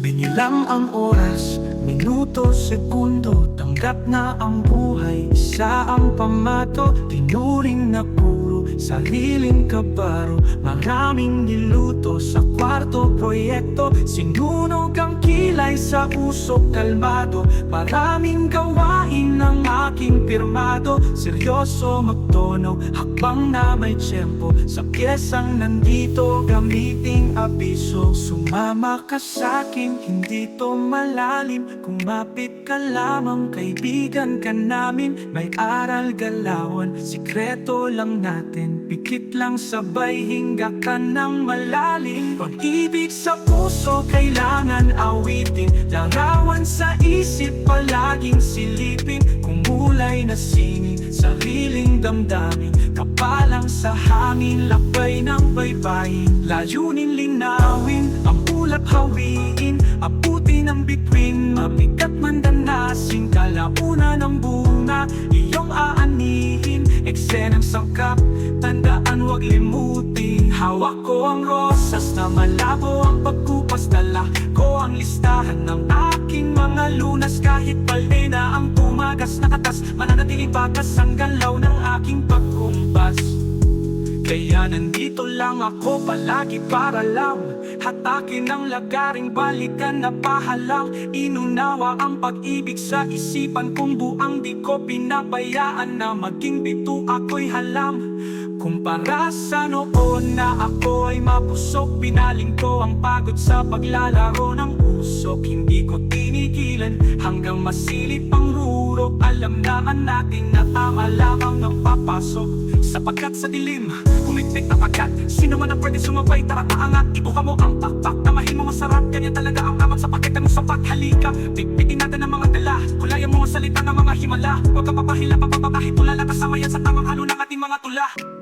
Bilang ang oras, minuto, segundo. Tanggap na ang buhay, isa ang pamato. Tinuring na puro, sariling kabaro. Maraming niluto sa kwarto, proyekto. Sinunog ang kilay sa usok, kalmado. Maraming gawain ng aking pirmado. Seryoso magtono, hakbang na may tiyempo. Sa pyesang nandito, gamiting abiso. Sumama ka sa'kin, hindi to malalim. Kumapit ka lamang, kaibigan ka namin. May aral galawan, sikreto lang natin. Pikit lang sabay, hinga ka ng malalim. Pag-ibig sa puso, kailangan awitin. Larawan sa isip, palaging silipin Kumulay na singin, sariling damdamin. Kapalang sa hangin, lakbay ng baybayin. Layunin linawin, ang ulap hawiin. Abutin ang bituin, mabigat man danasin Kalauna ng bunga, iyong aanihin. Eksenang sangkap, tandaan wag limutin. Hawak ko ang rosas na malabo ang pagkupas. Dala ko ang listahan ng mga lunas Kahit palde na ang tumagas na katas Mananatiling bakas ang galaw ng aking pagkumpas. Kaya nandito lang ako palagi para lang Hatakin ang lagaring balikan na pahalang Inunawa ang pag-ibig sa isipan kong buang di ko pinabayaan Na maging bito ako'y halam. Kumpara sa noon na ako ay mapusok Pinaling ko ang pagod sa paglalaro ng usok Hindi ko tinigilan hanggang masilip ang rurok. Alam naman natin na tama lamang ng papasok Sapagkat sa dilim, humigpit ang agad. Sino man ang pwede sumabay, tara taangat Ibuka mo ang pakpak, tamahin mo masarap Ganyan talaga ang tamang sa pakitan mo sapat. Halika, pigpitin natin ang mga dala. Kulayan mo ang salita ng mga himala. Huwag ka papahila, papapahit Tulala kasama yan sa tamang halo ng ating mga tula